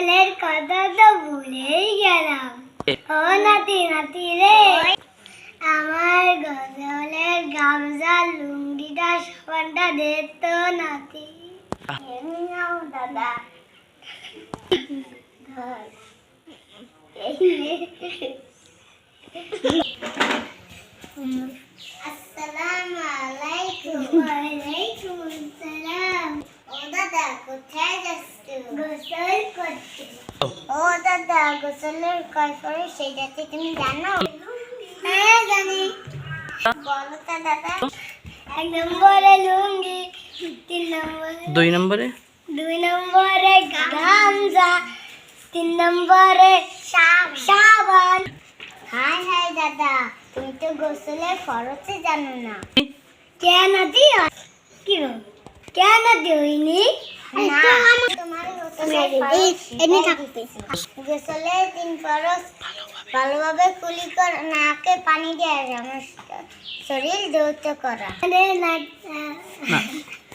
গোসলের কথা তো ভুলেই গেলাম। ও নাতি নাতি রে। আমার গজলের গামছা লুঙ্গিটা সাবানটা দে তো নাতি। নাও দাদা। ধর। এই নে। আসসালামু আলাইকুম ওয়ালাইকুম আসসালাম ও দাদা কোথায় যাচ্ছ গোসল ও দাদা গোসলের কয় করে সেটাতে তুমি জানো হ্যাঁ জানি বলো তো দাদা এক নম্বরে? লুঙ্গি তিন নম্বরে দুই নম্বরে দুই নম্বরে তিন নম্বরে সাবান। হাই হাই দাদা তুমি তো গোসলের খরচে জানো না। কেন দিও? কি? কেন দিইনি তিন ভালোভাবে কুলি কর নাকে পানি দিয়ে আমার শরীর দৌত করা। আরে না।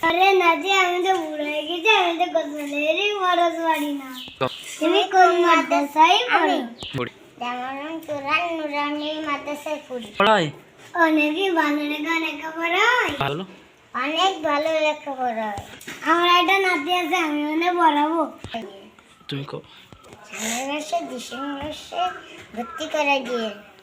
আরে না যে আমি তো বুড়ো হয়ে গেছি আমি তো গোসলেরই ফরজ পারি না। তুমি কোন মাদ্রাসায় পড়ো। যেমন কোরআন নুরানি মাদ্রাসায় পড়ি। পড়াই? অনেকই ভালো লেখা লেখাপড়া হয় ভালো। অনেক ভালো লেখাপড়া হয়। আমার একটা নাতি আছে আমি মনে পড়াবো। তুমি কো। সামনের মাসে ডিসেম্বর মাসে ভর্তি করে দিয়ে।